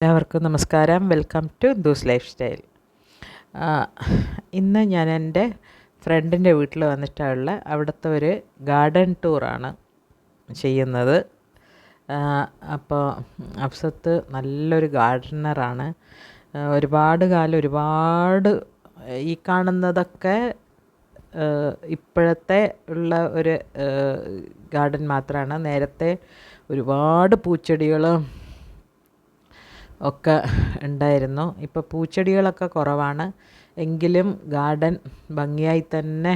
എല്ലാവർക്കും നമസ്കാരം. Welcome to those lifestyle ഇന്ന് ഞാൻ എന്റെ ഫ്രണ്ടിന്റെ വീട്ടിൽ വന്നിട്ടുള്ള അവിടുത്തെ ഒരു ഗാർഡൻ ടൂറാണ് ചെയ്യുന്നത്. അപ്പോൾ അഫ്സത്ത് നല്ലൊരു ഗാർഡനറാണ് ഒരുപാട് കാലം ഒരുപാട് ഈ കാണുന്നതൊക്കെ ഇപ്പോഴത്തെ ഉള്ള ഒരു ഗാർഡൻ മാത്രമാണ് നേരത്തെ ഒരുപാട് പൂച്ചെടികളും ഒക്കെ ഉണ്ടായിരുന്നു. ഇപ്പോൾ പൂച്ചെടികളൊക്കെ കുറവാണ്. എങ്കിലും ഗാർഡൻ ഭംഗിയായി തന്നെ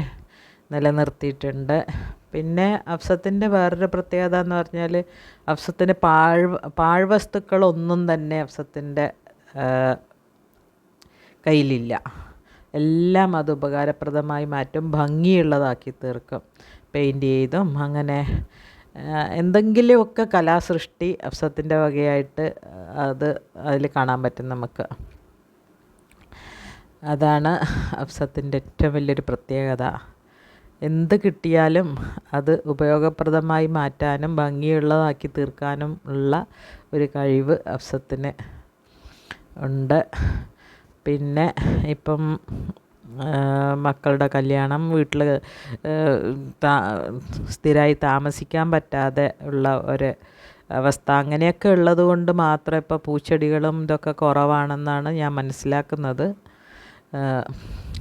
നിലനിർത്തിയിട്ടുണ്ട്. പിന്നെ അഫ്സത്തിന്റെ വേറൊരു പ്രത്യേകത എന്ന് പറഞ്ഞാൽ അഫ്സത്തിന്റെ പാഴ് പാഴ്വസ്തുക്കളൊന്നും തന്നെ അഫ്സത്തിന്റെ കയ്യിലില്ല. എല്ലാം അത് ഉപകാരപ്രദമായി മാറ്റും ഭംഗിയുള്ളതാക്കി തീർക്കും. പെയിന്റ് ചെയ്തും അങ്ങനെ എന്തെങ്കിലുമൊക്കെ കലാസൃഷ്ടി അഫ്സത്തിന്റെ വകയായിട്ട് അത് അതിൽ കാണാൻ പറ്റും നമുക്ക്. അതാണ് അഫ്സത്തിന്റെ ഏറ്റവും വലിയൊരു പ്രത്യേകത. എന്ത് കിട്ടിയാലും അത് ഉപയോഗപ്രദമായി മാറ്റാനും ഭംഗിയുള്ളതാക്കി തീർക്കാനും ഉള്ള ഒരു കഴിവ് അഫ്സത്തിന് ഉണ്ട്. പിന്നെ ഇപ്പം മക്കളുടെ കല്യാണം വീട്ടിൽ സ്ഥിരമായി താമസിക്കാൻ പറ്റാതെ ഉള്ള ഒരു അവസ്ഥ. അങ്ങനെയൊക്കെ ഉള്ളത് കൊണ്ട് മാത്രം ഇപ്പോൾ പൂച്ചെടികളും ഇതൊക്കെ കുറവാണെന്നാണ് ഞാൻ മനസ്സിലാക്കുന്നത്.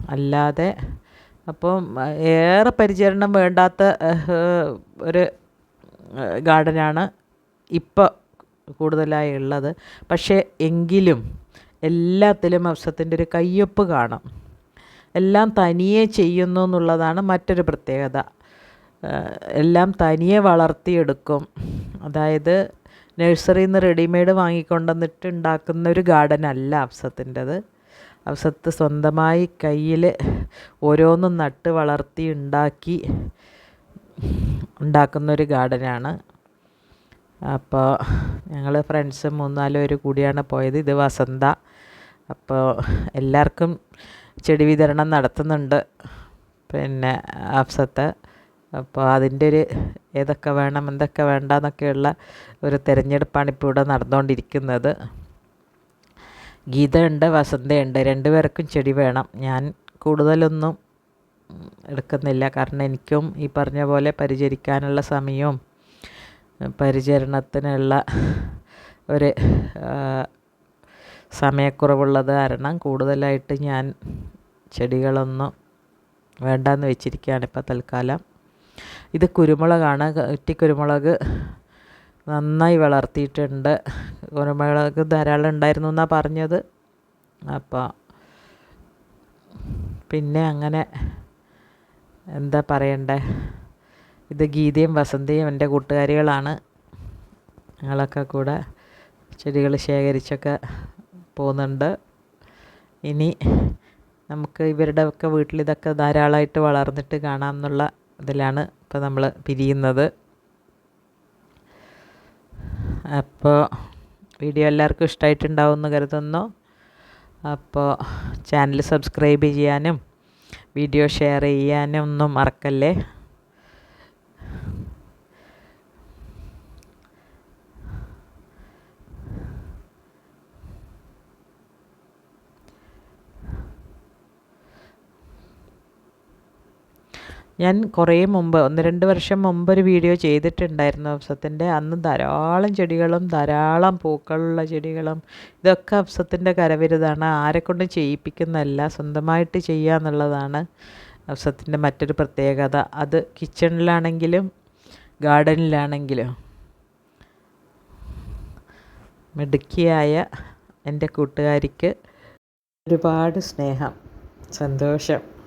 അല്ലാതെ അപ്പം ഏറെ പരിചരണം വേണ്ടാത്ത ഒരു ഗാർഡനാണ് ഇപ്പോൾ കൂടുതലായി ഉള്ളത്. പക്ഷേ എങ്കിലും എല്ലാത്തിലും അഫ്സത്തിന്റെ ഒരു കയ്യൊപ്പ് കാണാം. എല്ലാം തനിയെ ചെയ്യുന്നു എന്നുള്ളതാണ് മറ്റൊരു പ്രത്യേകത. എല്ലാം തനിയെ വളർത്തിയെടുക്കും. അതായത് നഴ്സറിയിൽ നിന്ന് റെഡിമെയ്ഡ് വാങ്ങിക്കൊണ്ടുവന്നിട്ട് ഉണ്ടാക്കുന്ന ഒരു ഗാർഡൻ അല്ല അഫ്സത്തിന്റെത് അഫ്സത്ത് സ്വന്തമായി കയ്യിൽ ഓരോന്നും നട്ട് വളർത്തി ഉണ്ടാക്കി ഉണ്ടാക്കുന്നൊരു ഗാർഡനാണ്. അപ്പോൾ ഞങ്ങൾ ഫ്രണ്ട്സ് മൂന്നാൽ പേര് കൂടിയാണ് പോയത്. ഇത് വസന്ത. അപ്പോൾ എല്ലാവർക്കും ചെടി വിതരണം നടത്തുന്നുണ്ട്. പിന്നെ അഫ്സത്ത്. അപ്പോൾ അതിന്റെ ഒരു ഏതൊക്കെ വേണം എന്തൊക്കെ വേണ്ട എന്നൊക്കെയുള്ള ഒരു തിരഞ്ഞെടുപ്പാണ് ഇപ്പോൾ ഇവിടെ നടന്നുകൊണ്ടിരിക്കുന്നത് ഗീതയുണ്ട് വസന്തയുണ്ട്. രണ്ടുപേർക്കും ചെടി വേണം. ഞാൻ കൂടുതലൊന്നും എടുക്കുന്നില്ല. കാരണം എനിക്കും ഈ പറഞ്ഞ പോലെ പരിചരിക്കാനുള്ള സമയവും പരിചരണത്തിനുള്ള ഒരു സമയക്കുറവുള്ളത് കാരണം കൂടുതലായിട്ട് ഞാൻ ചെടികളൊന്നും വേണ്ടെന്ന് വെച്ചിരിക്കുകയാണ് ഇപ്പോൾ തൽക്കാലം. ഇത് കുരുമുളകാണ്. കുരുമുളക് നന്നായി വളർത്തിയിട്ടുണ്ട്. കുരുമുളക് ധാരാളം ഉണ്ടായിരുന്നു എന്നാണ് പറഞ്ഞത്. അപ്പോൾ പിന്നെ അങ്ങനെ എന്താ പറയണ്ടേ? ഇത് ഗീതയും വസന്തയും എന്റെ കൂട്ടുകാരികളാണ്. ഞങ്ങളൊക്കെ കൂടെ ചെടികൾ ശേഖരിച്ചൊക്കെ പോകുന്നുണ്ട്. ഇനി നമുക്ക് ഇവരുടെ ഒക്കെ വീട്ടിൽ ഇതൊക്കെ ധാരാളമായിട്ട് വളർന്നിട്ട് കാണാം എന്നുള്ള ഇതിലാണ് ഇപ്പോൾ നമ്മൾ പിരിയുന്നത്. അപ്പോൾ വീഡിയോ എല്ലാവർക്കും ഇഷ്ടമായിട്ടുണ്ടാവും എന്ന് കരുതുന്നു. അപ്പോൾ ചാനൽ സബ്സ്ക്രൈബ് ചെയ്യാനും വീഡിയോ ഷെയർ ചെയ്യാനും ഒന്നും മറക്കല്ലേ? ഞാൻ കുറേ മുമ്പ് ഒന്ന് രണ്ട് വർഷം മുമ്പ് ഒരു വീഡിയോ ചെയ്തിട്ടുണ്ടായിരുന്നു അഫ്സത്തിന്റെ അന്ന് ധാരാളം ചെടികളും ധാരാളം പൂക്കളുള്ള ചെടികളും ഇതൊക്കെ അഫ്സത്തിന്റെ കരവിരുതാണ്. ആരെക്കൊണ്ടും ചെയ്യിപ്പിക്കുന്നതല്ല സ്വന്തമായിട്ട് ചെയ്യുക എന്നുള്ളതാണ് അഫ്സത്തിന്റെ മറ്റൊരു പ്രത്യേകത. അത് കിച്ചണിലാണെങ്കിലും ഗാർഡനിലാണെങ്കിലും. മിടുക്കിയായ എന്റെ കൂട്ടുകാരിക്ക് ഒരുപാട് സ്നേഹം സന്തോഷം.